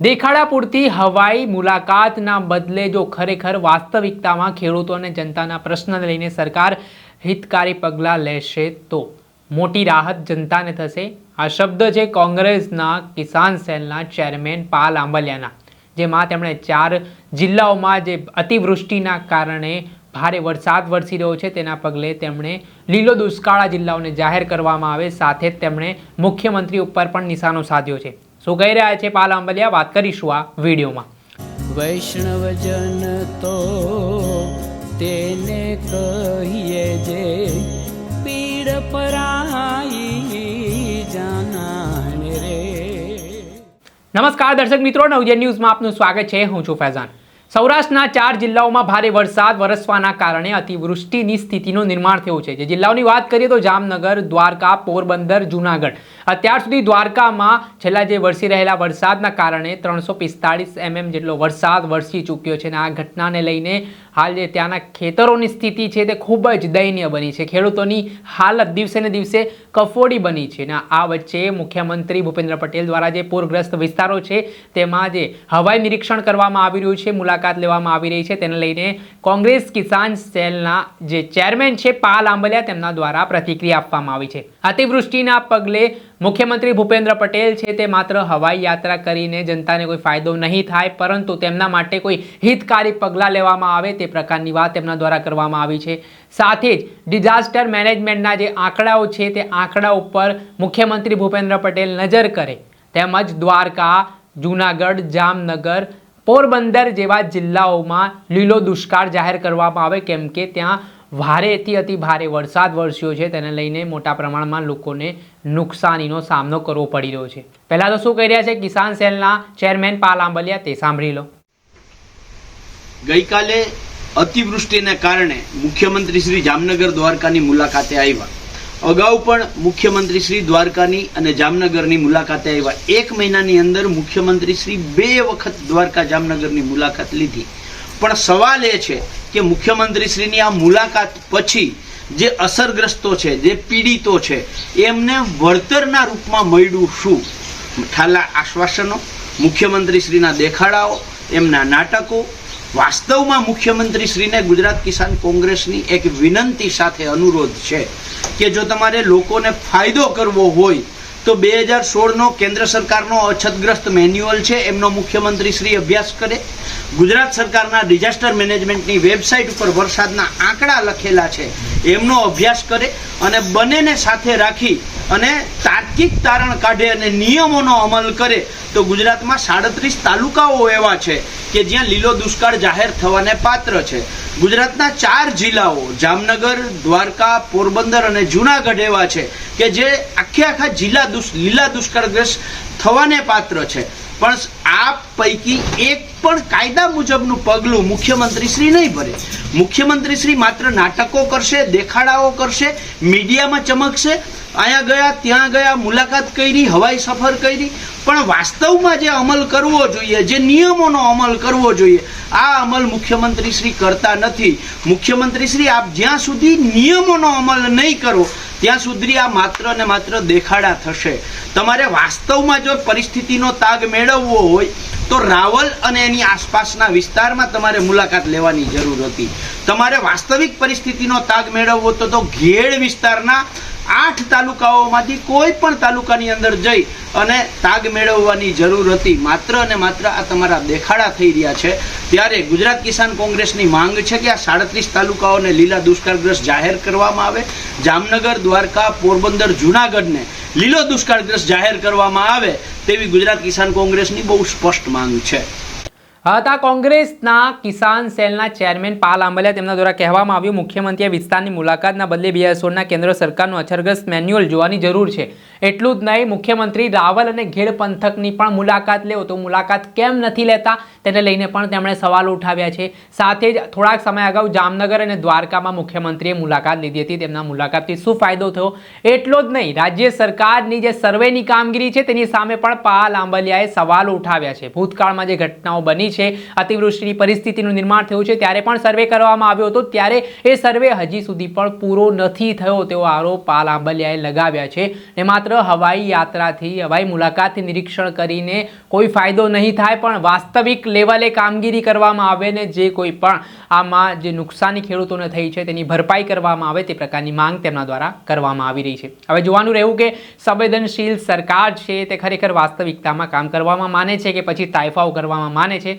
દેખાડા પૂરતી હવાઈ મુલાકાતના બદલે જો ખરેખર વાસ્તવિકતામાં ખેડૂતો અને જનતાના પ્રશ્નને લઈને સરકાર હિતકારી પગલાં લેશે તો મોટી રાહત જનતાને થશે. આ શબ્દ છે કોંગ્રેસના કિસાન સેલના ચેરમેન પાલ આંબલિયાના, જેમાં તેમણે ચાર જિલ્લાઓમાં જે અતિવૃષ્ટિના કારણે ભારે વરસાદ વરસી રહ્યો છે તેના પગલે તેમણે લીલો દુષ્કાળા જિલ્લાઓને જાહેર કરવામાં આવે. સાથે જ તેમણે મુખ્યમંત્રી ઉપર પણ નિશાનો સાધ્યો છે. શું કહી રહ્યા છે પાલ આંબલિયા વાત કરીશું આ વિડીયોમાં. વૈષ્ણવજન તો તેને કહીએ જે પીડ પરાઈ જાનાને રે. નમસ્કાર દર્શક મિત્રો નવજન ન્યૂઝમાં આપનું સ્વાગત છે. હું છું ફૈઝાન. સૌરાષ્ટ્રના ચાર જિલ્લાઓમાં ભારે વરસાદ, વરસવાના કારણે અતિવૃષ્ટિની સ્થિતિનું નિર્માણ થયું છે. જે જિલ્લાઓની વાત કરીએ તો જામનગર, દ્વારકા, પોરબંદર, જુનાગઢ. અત્યાર સુધી દ્વારકામાં છેલ્લા જે વરસી રહેલા વરસાદના કારણે ત્રણસો પિસ્તાળીસ એમએમ જેટલો વરસાદ વરસી ચૂક્યો છે અને આ ઘટનાને લઈને હાલ જે ત્યાંના ખેતરોની સ્થિતિ છે તે ખૂબ જ દયનીય બની છે. ખેડૂતોની હાલત દિવસે ને દિવસે કફોડી બની છે. અને આ વચ્ચે મુખ્યમંત્રી ભૂપેન્દ્ર પટેલ દ્વારા જે પૂરગ્રસ્ત વિસ્તારો છે, તેમાં જે હવાઈ નિરીક્ષણ કરવામાં આવી રહ્યું છે, મુલાકાત લેવામાં આવી રહી છે. તેને લઈને કોંગ્રેસ કિસાન સેલના જે ચેરમેન છે, પાલ આંબલિયા, તેમના દ્વારા પ્રતિક્રિયા આપવામાં આવી છે. અતિવૃષ્ટિના પગલે મુખ્યમંત્રી ભૂપેન્દ્ર પટેલ છે તે માત્ર હવાઈ યાત્રા કરીને જનતાને કોઈ ફાયદો નહીં થાય, પરંતુ તેમના માટે કોઈ હિતકારી પગલાં લેવામાં આવે તે પ્રકારની વાત તેમના દ્વારા કરવામાં આવી છે. સાથે જ ડિઝાસ્ટર મેનેજમેન્ટના જે આંકડાઓ છે તે આંકડા ઉપર મુખ્યમંત્રી ભૂપેન્દ્ર પટેલ નજર કરે, તેમજ દ્વારકા, જૂનાગઢ, જામનગર, પોરબંદર જેવા જિલ્લાઓમાં લીલો દુષ્કાળ જાહેર કરવામાં આવે, કેમ કે ત્યાં ભારેથી અતિ ભારે વરસાદ વરસ્યો છે. તેને લઈને મોટા પ્રમાણમાં લોકોને નુકસાનીનો સામનો કરવો પડી રહ્યો છે. પહેલાં તો શું કહી રહ્યા છે? કિસાન સેલના ચેરમેન પાલ આંબલિયા, તે સાંભળી લો. ગઈકાલે અતિવૃષ્ટિને કારણે મુખ્યમંત્રી શ્રી જામનગર દ્વારકાની મુલાકાતે આવ્યા. અગાઉ પણ મુખ્યમંત્રી શ્રી દ્વારકાની અને જામનગરની મુલાકાતે આવ્યા. એક મહિનાની અંદર મુખ્યમંત્રી શ્રી બે વખત દ્વારકા જામનગરની મુલાકાત લીધી. પણ સવાલ એ છે કે મુખ્યમંત્રી શ્રીની આ મુલાકાત પછી જે અસરગ્રસ્તો છે, જે પીડિતો છે, એમને વળતરના રૂપમાં મળ્યું શું? ઠાલા આશ્વાસનો મુખ્યમંત્રી શ્રીના દેખાડાઓ, એમના નાટકો, વાસ્તવમાં મુખ્યમંત્રી શ્રીને ગુજરાત કિસાન કોંગ્રેસની એક વિનંતી સાથે અનુરોધ છે કે જો તમારે લોકોને ફાયદો કરવો હોય, તો બે હજાર સોળનો કેન્દ્ર સરકારનો અછતગ્રસ્ત મેન્યુઅલ છે, એમનો મુખ્યમંત્રી શ્રી અભ્યાસ કરે. ગુજરાત સરકારના ડિઝાસ્ટર મેનેજમેન્ટની વેબસાઇટ ઉપર વરસાદના આંકડા લખેલા છે. એમનો અભ્યાસ કરે અને બંનેને સાથે રાખી અને તાર્કિક તારણ કાઢે અને નિયમોનો અમલ કરે, તો ગુજરાતમાં સાડત્રીસ તાલુકાઓ એવા છે કે જ્યાં લીલો દુષ્કાળ જાહેર થવાને પાત્ર છે. ગુજરાતના ચાર જિલ્લાઓ, જામનગર, દ્વારકા, પોરબંદર અને જુનાગઢ એવા છે કે જે આખે આખા જિલ્લા દુષ, લીલા દુષ્કાળગ્રસ્ત થવાને પાત્ર છે. પણ આ પૈકી એક પણ કાયદા મુજબનું પગલું મુખ્યમંત્રી શ્રી નહીં ભરે. મુખ્યમંત્રી શ્રી માત્ર નાટકો કરશે, દેખાડાઓ કરશે, મીડિયામાં ચમકશે. અહીંયા ગયા, ત્યાં ગયા, મુલાકાત કરી, હવાઈ સફર કરી. પણ વાસ્તવમાં જે અમલ કરવો જોઈએ, જે નિયમોનો અમલ કરવો જોઈએ, આ અમલ મુખ્યમંત્રી શ્રી કરતા નથી. મુખ્યમંત્રી શ્રી આપ જ્યાં સુધી નિયમોનો અમલ નહીં કરો ત્યાં સુધી આ માત્ર ને માત્ર દેખાડા થશે. તમારે વાસ્તવમાં જો પરિસ્થિતિનો તાગ મેળવવો હોય, તો રાવલ અને એની આસપાસના વિસ્તારમાં તમારે મુલાકાત લેવાની જરૂર હતી. તમારે વાસ્તવિક પરિસ્થિતિનો તાગ મેળવવો તો તો ઘેડ વિસ્તારના આઠ તાલુકાઓમાંથી કોઈ પણ તાલુકાની અંદર જઈ અને તાગ મેળવવાની જરૂર હતી. માત્ર અને માત્ર આ તમારા દેખાડા થઈ રહ્યા છે. ત્યારે ગુજરાત કિસાન કોંગ્રેસની માંગ છે કે આ સાડત્રીસ તાલુકાઓને લીલા દુષ્કાળગ્રસ્ત જાહેર કરવામાં આવે. જામનગર, દ્વારકા, પોરબંદર, જુનાગઢને લીલો દુષ્કાળગ્રસ્ત જાહેર કરવામાં આવે તેવી ગુજરાત કિસાન કોંગ્રેસની બહુ સ્પષ્ટ માંગ છે. હતા. કોંગ્રેસના કિસાન સેલના ચેરમેન પાલ આંબલિયા તેમના દ્વારા કહેવામાં આવ્યું, મુખ્યમંત્રીએ વિસ્તારની મુલાકાતના બદલે બે હજાર કેન્દ્ર સરકારનું અછરગ્રસ્ત મેન્યુઅલ જોવાની જરૂર છે. એટલું જ નહીં, મુખ્યમંત્રી રાવલ અને ઘેડ પંથકની પણ મુલાકાત લેવો તો મુલાકાત કેમ નથી લેતા? તેને લઈને પણ તેમણે સવાલ ઉઠાવ્યા છે. સાથે જ થોડાક સમય અગાઉ જામનગર અને દ્વારકામાં મુખ્યમંત્રીએ મુલાકાત લીધી હતી. તેમના મુલાકાતથી શું ફાયદો થયો? એટલો જ નહીં, રાજ્ય સરકારની જે સર્વેની કામગીરી છે તેની સામે પણ પાલ આંબલિયાએ સવાલ ઉઠાવ્યા છે. ભૂતકાળમાં જે ઘટનાઓ બની છે અતિવૃષ્ટિની પરિસ્થિતિનું નિર્માણ થયું છે. ત્યારે પણ સર્વે કરવામાં આવ્યો હતો. ત્યારે એ સર્વે હજી સુધી પણ પૂરો નથી થયો તેવો આરોપ પાલ આંબલિયાએ લગાવ્યા છે. ને માત્ર હવાઈ યાત્રાથી, હવાઈ મુલાકાતથી નિરીક્ષણ કરીને કોઈ ફાયદો નહીં થાય, પણ વાસ્તવિક લેવલે કામગીરી કરવામાં આવે ને જે કોઈ પણ આમાં જે નુકસાની ખેડૂતોને થઈ છે તેની ભરપાઈ કરવામાં આવે તે પ્રકારની માંગ તેમના દ્વારા કરવામાં આવી રહી છે. હવે જોવાનું રહેવું કે સંવેદનશીલ સરકાર છે તે ખરેખર વાસ્તવિકતામાં કામ કરવામાં માને છે કે પછી તાઇફાઓ કરવામાં માને છે?